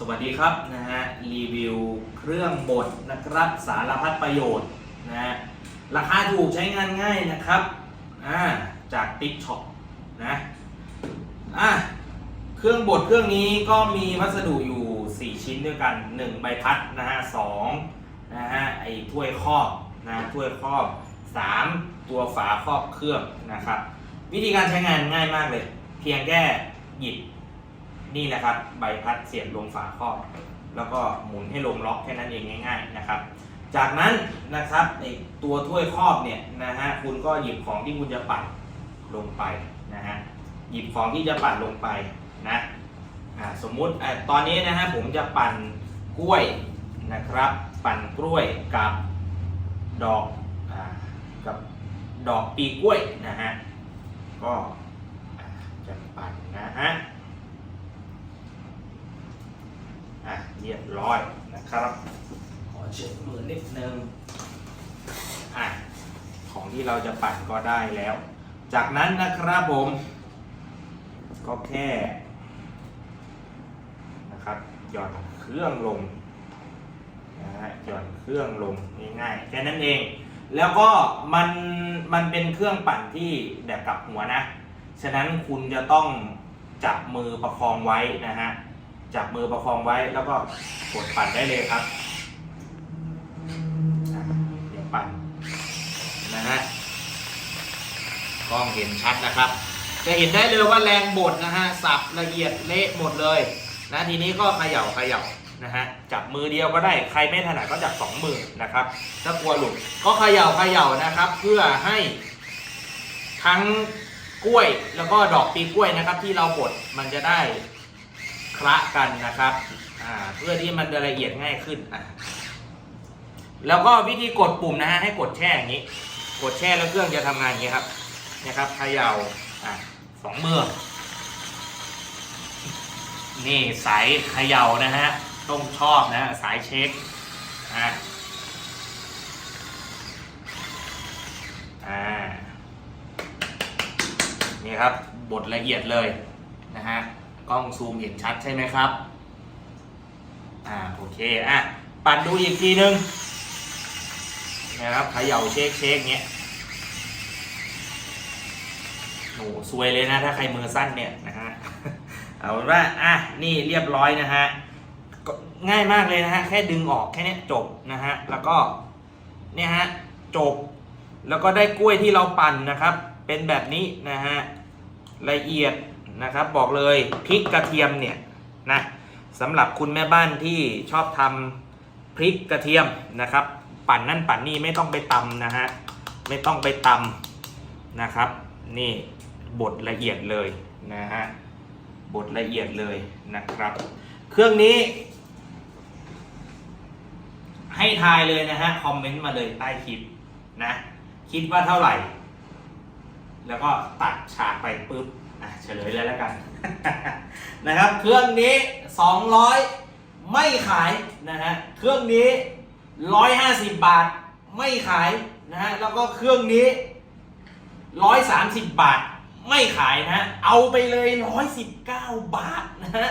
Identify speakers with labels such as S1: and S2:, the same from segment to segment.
S1: สวัสดีครับนะฮะรีวิวเครื่องบดนะครับสารพัดประโยชน์นะฮะราคาถูกใช้งานง่ายนะครับอ่าจาก t ิ k กช็อปนะอะเครื่องบดเครื่องนี้ก็มีวัสดุอยู่ 4 ชิ้นด้วยกัน 1 ใบพัดนะฮะสองนะฮะไอ้ถ้วยครอบนะถ้วยครอบ 3 ตัวฝาครอบเครื่องนะครับ วิธีการใช้งานง่ายมากเลย เพียงแค่หยิบ นี่แหละครับใบพัดเสียบลงฝาครอบแล้วก็หมุนให้ลงล็อกแค่นั้นเองง่ายๆนะครับ จากนั้นนะครับในตัวถ้วยครอบเนี่ยนะฮะคุณก็หยิบของที่คุณจะปั่นลงไปนะฮะหยิบของที่จะปั่นลงไปนะอ่าสมมุติอะตอนนี้นะฮะผมจะปั่นกล้วยนะครับ ปั่นกล้วยกับดอกอ่ากับดอกปีกล้วยนะฮะก็อะจะปั่นนะฮะ อะเร้อยนะครับ ขอเช็ดมือนิดนึงอะของที่เราจะปั่นก็ได้แล้ว จากนั้นนะครับผม ก็แค่นะครับหย่อนเครื่องลงนะฮะหย่อนเครื่องลงง่ายๆแค่นั้นเอง แล้วก็มันมันเป็นเครื่องปั่นที่แบบกลับหัวนะ ฉะนั้นคุณจะต้องจับมือประคองไว้นะฮะ จับมือประคองไว้แล้วก็กดปั่นได้เลยครับเดี๋ยวปั่นนะฮะกล้องเห็นชัดนะครับ จะเห็นได้เลยว่าแรงบดนะฮะสับละเอียดเละหมดเลยนะทีนี้ก็เขย่าเขย่านะฮะจับมือเดียวก็ได้ใครไม่ถนัดก็จับสองมือนะครับ ถ้ากลัวหลุดก็เขย่าเขย่านะครับ เพื่อให้ทั้งกล้วยแล้วก็ดอกปีกล้วยนะครับ ที่เราบดมันจะได้ คละกันนะครับเพื่อที่มันจะละเอียดง่ายขึ้นแล้วก็วิธีกดปุ่มนะฮะให้กดแช่อย่างนี้ กดแช่แล้วเครื่องจะทำงานอย่างนี้ครับนะครับเขย่าสองมือนี่สายเขย่านะฮะต้องชอบนะฮะสายเช็คอ่าอ่านี่ครับบทละเอียดเลยนะฮะ กล้องซูมเห็นชัดใช่ไหมครับ อ่าโอเคอะปั่นดูอีกทีนึงนะครับเขย่าเช็คเช็คเงี้ยโหซวยเลยนะถ้าใครมือสั้นเนี่ยนะฮะเอาเป็นว่าอะนี่เรียบร้อยนะฮะง่ายมากเลยนะฮะแค่ดึงออกแค่นี้จบนะฮะแล้วก็เนี่ยฮะจบ แล้วก็ได้กล้วยที่เราปั่นนะครับ เป็นแบบนี้นะฮะละเอียด นะครับ บอกเลยพริกกระเทียมเนี่ยนะสำหรับคุณแม่บ้านที่ชอบทำพริกกระเทียมนะครับ ปั่นนั่นปั่นนี่ไม่ต้องไปตำนะฮะไม่ต้องไปตำนะครับ นี่บดละเอียดเลยนะฮะบดละเอียดเลยนะครับ เครื่องนี้ ให้ทายเลยนะฮะคอมเมนต์มาเลยใต้คลิปนะ คิดว่าเท่าไหร่ แล้วก็ตัดฉากไปปุ๊บ เฉลยเลยแล้วกัน นะครับ เครื่องนี้ 200 ไม่ขายนะฮะ เครื่องนี้ 150 บาทไม่ขายนะฮะ แล้วก็เครื่องนี้ 130 บาทไม่ขายนะฮะ เอาไปเลย 119 บาทนะฮะ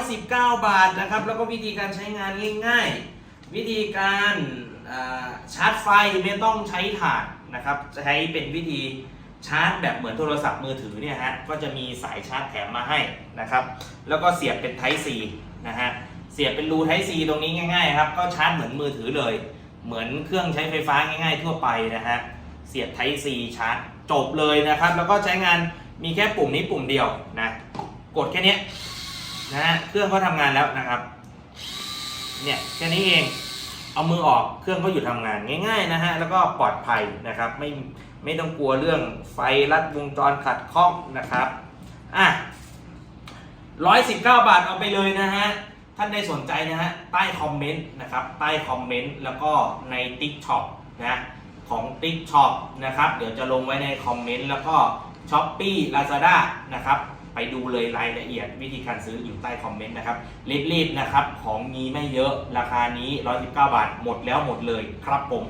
S1: 119 บาทนะครับ แล้วก็วิธีการใช้งานง่ายๆ วิธีการชาร์จไฟไม่ต้องใช้ถ่านนะครับ ใช้เป็นวิธี ชาร์จแบบเหมือนโทรศัพท์มือถือเนี่ยฮะก็จะมีสายชาร์จแถมมาให้นะครับ แล้วก็เสียบเป็น Type C นะฮะเสียบเป็นรู Type C ตรงนี้ง่ายๆครับก็ชาร์จเหมือนมือถือเลย เหมือนเครื่องใช้ไฟฟ้าง่าย ๆ ทั่วไปนะฮะเสียบ Type C ชาร์จจบเลยนะครับ แล้วก็ใช้งานมีแค่ปุ่มนี้ปุ่มเดียวนะกดแค่นี้นะฮะเครื่องก็ทำงานแล้วนะครับเนี่ยแค่นี้เองเอามือออกเครื่องก็หยุดทำงานง่าย ๆนะฮะแล้วก็ปลอดภัยนะครับไม่ ไม่ต้องกลัวเรื่องไฟลัดวงจรขัดข้องนะครับอะร้อยสิบเก้าบาทเอาไปเลยนะฮะ ท่านใดสนใจนะฮะ ใต้คอมเมนต์นะครับ ใต้คอมเมนต์แล้วก็ใน Tik t o k นะ ของ Tik t o k นะครับ เดี๋ยวจะลงไว้ในคอมเมนต์แล้วก็ s h อ p e e Lazada นะครับ ไปดูเลยรายละเอียดวิธีการซื้ออยู่ใต้คอมเมนต์นะครับรีบๆนะครับ ของมีไม่เยอะราคานี้ 119 บาทหมดแล้วหมดเลยครับผม